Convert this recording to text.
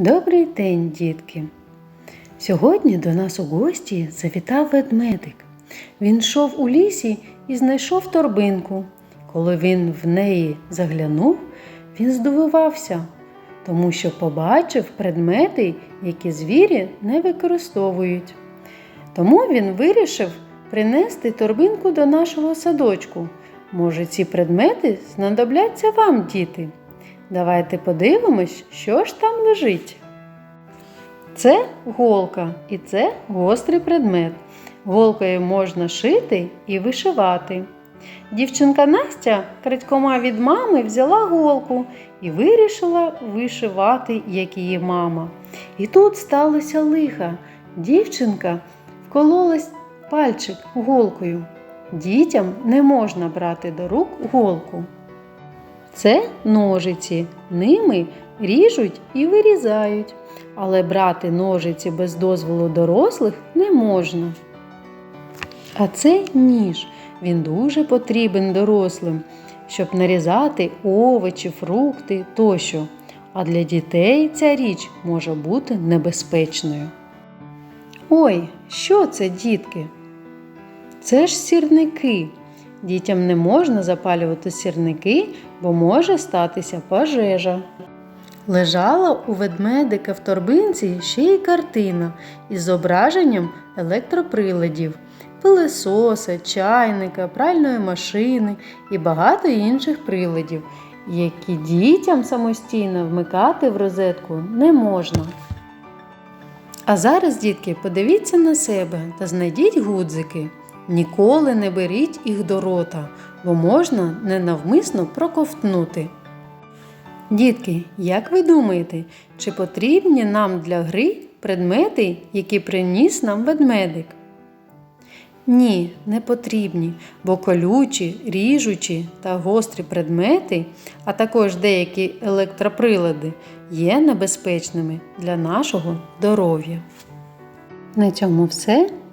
Добрий день, дітки! Сьогодні до нас у гості завітав ведмедик. Він йшов у лісі і знайшов торбинку. Коли він в неї заглянув, він здивувався, тому що побачив предмети, які звірі не використовують. Тому він вирішив принести торбинку до нашого садочку. Може, ці предмети знадобляться вам, діти. Давайте подивимось, що ж там лежить. Це голка і це гострий предмет. Голкою можна шити і вишивати. Дівчинка Настя крадькома від мами взяла голку і вирішила вишивати, як її мама. І тут сталося лиха. Дівчинка вкололась пальчик голкою. Дітям не можна брати до рук голку. Це ножиці. Ними ріжуть і вирізають. Але брати ножиці без дозволу дорослих не можна. А це ніж. Він дуже потрібен дорослим, щоб нарізати овочі, фрукти тощо. А для дітей ця річ може бути небезпечною. Ой, що це, дітки? Це ж сірники. Дітям не можна запалювати сірники, бо може статися пожежа. Лежала у ведмедика в торбинці ще й картина із зображенням електроприладів, пилисоса, чайника, пральної машини і багато інших приладів, які дітям самостійно вмикати в розетку не можна. А зараз, дітки, подивіться на себе та знайдіть гудзики. Ніколи не беріть їх до рота, бо можна ненавмисно проковтнути. Дітки, як ви думаєте, чи потрібні нам для гри предмети, які приніс нам ведмедик? Ні, не потрібні, бо колючі, ріжучі та гострі предмети, а також деякі електроприлади є небезпечними для нашого здоров'я. На цьому все.